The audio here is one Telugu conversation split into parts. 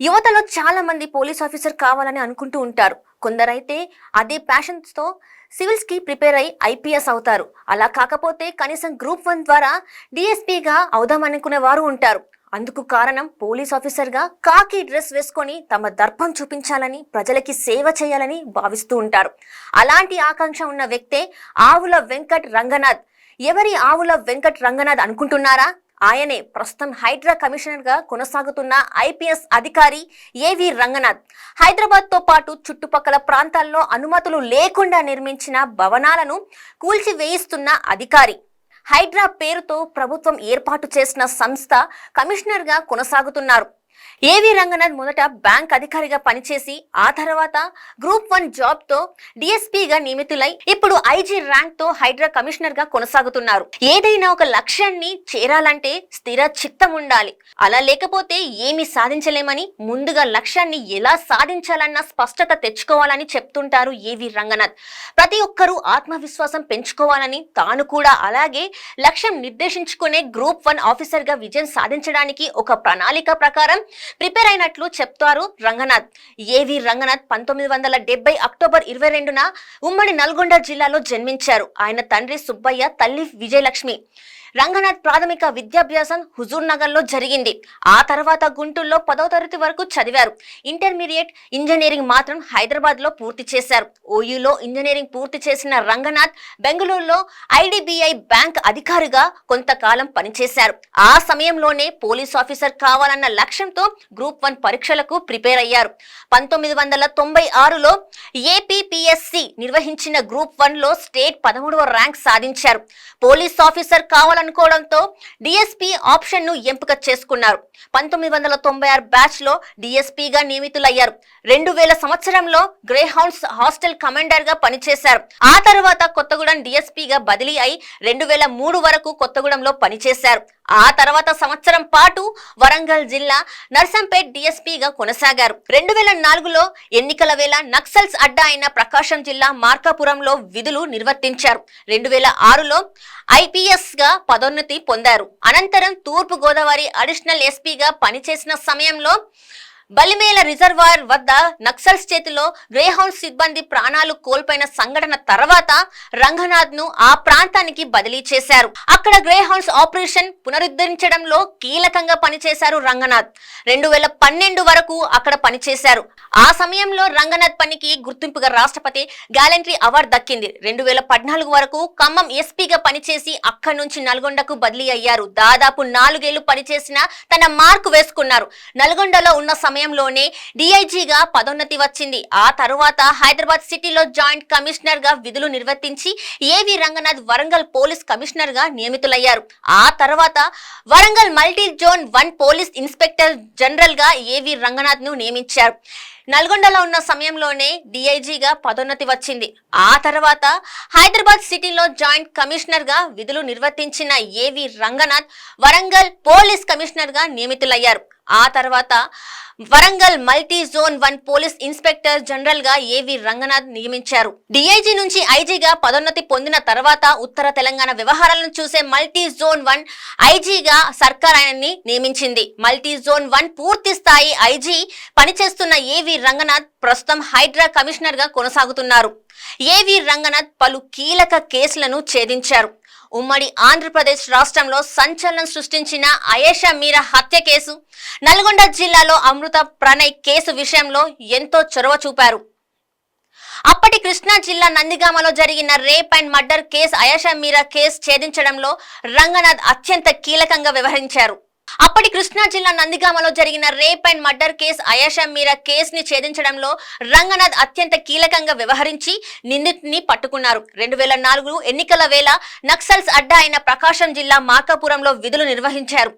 యువతలో చాలా మంది పోలీస్ ఆఫీసర్ కావాలని అనుకుంటూ ఉంటారు. కొందరైతే అదే ప్యాషన్స్తో సివిల్స్కి ప్రిపేర్ అయి ఐపీఎస్ అవుతారు. అలా కాకపోతే కనీసం గ్రూప్ వన్ ద్వారా డిఎస్పీగా అవుదామనుకునే వారు ఉంటారు. అందుకు కారణం పోలీస్ ఆఫీసర్గా కాకి డ్రెస్ వేసుకొని తమ దర్పం చూపించాలని ప్రజలకి సేవ చేయాలని భావిస్తూ ఉంటారు. అలాంటి ఆకాంక్ష ఉన్న వ్యక్తే ఆవుల వెంకట్ రంగనాథ్. ఎవరి ఆవుల వెంకట్ రంగనాథ్ అనుకుంటున్నారా? ఆయనే ప్రస్తుతం హైడ్రా కమిషనర్గా కొనసాగుతున్న ఐపీఎస్ అధికారి ఏవి రంగనాథ్. హైదరాబాద్తో పాటు చుట్టుపక్కల ప్రాంతాల్లో అనుమతులు లేకుండా నిర్మించిన భవనాలను కూల్చివేయిస్తున్న అధికారి. హైడ్రా పేరుతో ప్రభుత్వం ఏర్పాటు చేసిన సంస్థ కమిషనర్గా కొనసాగుతున్నారు. ఏవి రంగనాథ్ మొదట బ్యాంక్ అధికారిగా పనిచేసి ఆ తర్వాత గ్రూప్ వన్ జాబ్తో డిఎస్పీగా నియమితులై ఇప్పుడు ఐజీ ర్యాంక్తో హైడ్రా కమిషనర్గా కొనసాగుతున్నారు. ఏదైనా ఒక లక్ష్యాన్ని చేరాలంటే స్థిర చిత్తం ఉండాలి. అలా లేకపోతే ఏమి సాధించలేమని ముందుగా లక్ష్యాన్ని ఎలా సాధించాలన్న స్పష్టత తెచ్చుకోవాలని చెప్తుంటారు ఏవి రంగనాథ్. ప్రతి ఒక్కరూ ఆత్మవిశ్వాసం పెంచుకోవాలని తాను కూడా అలాగే లక్ష్యం నిర్దేశించుకునే గ్రూప్ వన్ ఆఫీసర్గా విజయం సాధించడానికి ఒక ప్రణాళిక ప్రకారం ప్రిపేర్ అయినట్లు చెప్తారు రంగనాథ్. ఏవి రంగనాథ్ పంతొమ్మిది వందల డెబ్బై అక్టోబర్ ఇరవై రెండున ఉమ్మడి నల్గొండ జిల్లాలో జన్మించారు. ఆయన తండ్రి సుబ్బయ్య తల్లి విజయలక్ష్మి. రంగనాథ్ ప్రాథమిక విద్యాభ్యాసం హుజూర్ నగర్లో జరిగింది. ఆ తర్వాత గుంటూరులో పదవ తరగతి వరకు చదివారు. ఇంటర్మీడియట్ ఇంజనీరింగ్ మాత్రం హైదరాబాద్లో పూర్తి చేశారు. ఓయూలో ఇంజనీరింగ్ పూర్తి చేసిన రంగనాథ్ బెంగళూరులో ఐడిబిఐ బ్యాంక్ అధికారిగా కొంతకాలం పనిచేశారు. ఆ సమయంలోనే పోలీస్ ఆఫీసర్ కావాలన్న లక్ష్యంతో గ్రూప్ వన్ పరీక్షలకు ప్రిపేర్ అయ్యారు. పంతొమ్మిది వందల తొంభై ఆరులో ఏపీపీఎస్సి నిర్వహించిన గ్రూప్ వన్లో స్టేట్ పదమూడవ ర్యాంక్ సాధించారు. పోలీస్ ఆఫీసర్ కావాలనుకోవడంతో డిఎస్పీ ఆప్షన్ను ఎంపిక చేసుకున్నారు. పంతొమ్మిది వందల తొంభై ఆరు బ్యాచ్లో డిఎస్పీగా నియమితులయ్యారు. రెండు వేల సంవత్సరంలో గ్రేహౌండ్స్ హాస్టల్ కమాండర్గా పనిచేశారు. ఆ తర్వాత కొత్తగూడెం డిఎస్పీగా బదిలీ అయి రెండు వేల మూడు వరకు కొత్తగూడెంలో పనిచేశారు. ఆ తర్వాత సంవత్సరం పాటు వరంగల్ జిల్లా నర్సంపేట్ డిఎస్పీగా కొనసాగారు. రెండు వేల నాలుగులో ఎన్నికల వేళ నక్సల్స్ అడ్డా అయిన ప్రకాశం జిల్లా మార్కాపురంలో విధులు నిర్వర్తించారు. రెండు వేల ఆరులో ఐపీఎస్గా పదోన్నతి పొందారు. అనంతరం తూర్పు గోదావరి అడిషనల్ ఎస్పీగా పనిచేసిన సమయంలో బలిమేల రిజర్వాయర్ వద్ద నక్సల్స్ చేతిలో గ్రేహౌండ్ సిబ్బంది ప్రాణాలు కోల్పోయిన సంఘటన తర్వాత రంగనాథ్ను ఆ ప్రాంతానికి బదిలీ చేశారు. అక్కడ గ్రేహౌండ్స్ ఆపరేషన్ పునరుద్ధరించడంలో కీలకంగా పనిచేశారు రంగనాథ్. రెండు వేల పన్నెండు వరకు అక్కడ పనిచేశారు. ఆ సమయంలో రంగనాథ్ పనికి గుర్తింపుగా రాష్ట్రపతి గ్యాలంటరీ అవార్డు దక్కింది. రెండు వేల పద్నాలుగు వరకు ఖమ్మం ఎస్పీగా పనిచేసి అక్కడి నుంచి నల్గొండకు బదిలీ అయ్యారు. దాదాపు నాలుగేళ్ళు పనిచేసిన తన మార్కు వేసుకున్నారు. నల్గొండలో ఉన్న సమయంలోనే డిఐజీగా పదోన్నతి వచ్చింది. ఆ తరువాత హైదరాబాద్ సిటీలో జాయింట్ కమిషనర్గా విధులు నిర్వర్తించి ఏవి రంగనాథ్ వరంగల్ పోలీస్ కమిషనర్గా నియమితులయ్యారు. ఆ తర్వాత Warangal multi zone one police inspector జనరల్గా ఏవి రంగనాథ్ను నియమించారు. నల్గొండలో ఉన్న సమయంలోనే డిఐజీగా పదోన్నతి వచ్చింది. ఆ తర్వాత హైదరాబాద్ సిటీలో జాయింట్ కమిషనర్గా విధులు నిర్వర్తించిన ఏవి రంగనాథ్ వరంగల్ పోలీస్ కమిషనర్గా నియమితులయ్యారు. ఆ తర్వాత Warangal multi zone one police inspector జనరల్గా ఏవి రంగనాథ్ నియమించారు. డిఐజీ నుంచి ఐజీగా పదోన్నతి పొందిన తర్వాత ఉత్తర తెలంగాణ వ్యవహారాలను చూసే మల్టీ జోన్ వన్ ఐజీగా సర్కార్ ఆయనని నియమించింది. మల్టీ జోన్ వన్ పూర్తి స్థాయి ఐజీ పనిచేస్తున్న ఏవి రంగనాథ్ ప్రస్తుతం హైడ్రా కమిషనర్గా కొనసాగుతున్నారు. ఏవి రంగనాథ్ పలు కీలక కేసులను ఛేదించారు. ఉమ్మడి ఆంధ్రప్రదేశ్ రాష్ట్రంలో సంచలనం సృష్టించిన అయేషా మీరా హత్య కేసు నల్గొండ జిల్లాలో అమృత ప్రణయ్ కేసు విషయంలో ఎంతో చొరవ చూపారు. అప్పటి కృష్ణా జిల్లా నందిగామలో జరిగిన rape and murder case Ayesha Meera case ఛేదించడంలో Ranganath అత్యంత కీలకంగా వ్యవహరించారు. అప్పటి కృష్ణా జిల్లా నందిగామలో జరిగిన rape and murder case Ayesha Meera కేసుని ఛేదించడంలో రంగనాథ్ అత్యంత కీలకంగా వ్యవహరించి నిందితుని పట్టుకున్నారు. రెండు వేల నాలుగు ఎన్నికల వేళ నక్సల్స్ అడ్డా అయిన ప్రకాశం జిల్లా మాకాపురంలో విధులు నిర్వహించారు.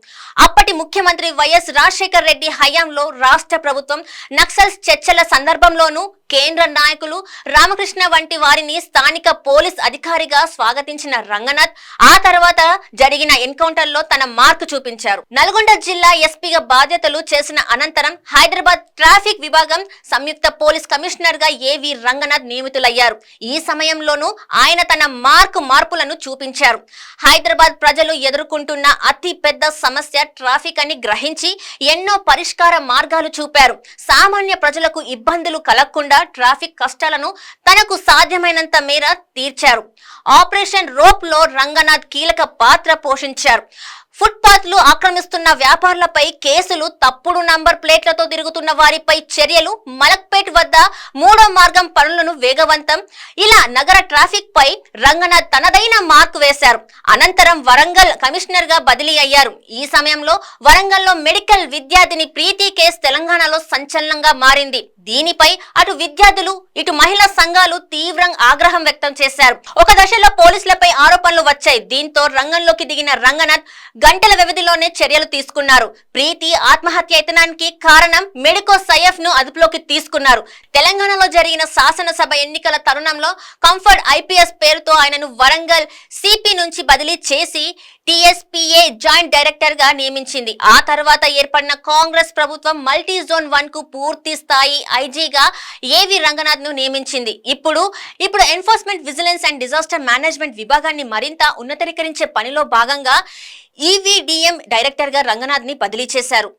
అప్పటి ముఖ్యమంత్రి వైఎస్ రాజశేఖర్ రెడ్డి హయాంలో రాష్ట్ర ప్రభుత్వం నక్సల్స్ చర్చల సందర్భంలోనూ కేంద్ర నాయకులు రామకృష్ణ వంటి వారిని స్థానిక పోలీస్ అధికారిగా స్వాగతించిన రంగనాథ్ ఆ తర్వాత జరిగిన ఎన్కౌంటర్లో తన మార్కు చూపించారు. నల్గొండ జిల్లా ఎస్పీగా బాధ్యతలు చేసిన అనంతరం హైదరాబాద్ ట్రాఫిక్ విభాగం సంయుక్త పోలీస్ కమిషనర్గా ఏవి రంగనాథ్ నియమితులయ్యారు. ఈ సమయంలోనూ ఆయన తన మార్కు మార్పులను చూపించారు. హైదరాబాద్ ప్రజలు ఎదుర్కొంటున్న అతి పెద్ద సమస్య ట్రాఫిక్ అని గ్రహించి ఎన్నో పరిష్కార మార్గాలు చూపారు. సామాన్య ప్రజలకు ఇబ్బందులు కలగకుండా ట్రాఫిక్ కష్టాలను తనకు సాధ్యమైనంత మేర తీర్చారు. ఆపరేషన్ రోప్లో రంగనాథ్ కీలక పాత్ర పోషించారు. ఫుట్పాత్లు ఆక్రమిస్తున్న వ్యాపారులపై కేసులు తప్పుడు నంబర్ ప్లేట్లతో తిరుగుతున్న వారిపై చర్యలు మలక్పేట్ వద్ద మూడో మార్గం పనులను వేగవంతం. ఇలా నగర ట్రాఫిక్ పై రంగన తనదైన మార్క్ వేశారు. అనంతరం వరంగల్ కమిషనర్గా బదిలీ అయ్యారు. ఈ సమయంలో వరంగల్లో మెడికల్ విద్యార్థిని ప్రీతి కేసు తెలంగాణలో సంచలనంగా మారింది. దీనిపై అటు విద్యార్థులు ఇటు మహిళా సంఘాలు తీవ్రంగా ఆగ్రహం వ్యక్తం చేశారు. ఒక దశలో పోలీసులపై ఆరోపణలు వచ్చాయి. దీంతో రంగంలోకి దిగిన రంగనాథ్ గంటల వ్యవధిలోనే చర్యలు తీసుకున్నారు. ప్రీతి ఆత్మహత్య యత్నానికి కారణం మెడికో సైఫ్ను అదుపులోకి తీసుకున్నారు. తెలంగాణలో జరిగిన శాసనసభ ఎన్నికల తరుణంలో కంఫర్ట్ ఐపీఎస్ పేరుతో ఆయనను వరంగల్ సిపి నుంచి బదిలీ చేసి టీఎస్పీఏ జాయింట్ డైరెక్టర్గా నియమించింది. ఆ తర్వాత ఏర్పడిన కాంగ్రెస్ ప్రభుత్వం మల్టీ జోన్ వన్కు పూర్తి స్థాయి ఐజీగా ఏవి రంగనాథ్ను నియమించింది? ఇప్పుడు ఇప్పుడు enforcement vigilance and disaster management విభాగాన్ని మరింత ఉన్నతీకరించే పనిలో భాగంగా ఈవీడీఎం డైరెక్టర్గా రంగనాథ్ని బదిలీ చేశారు.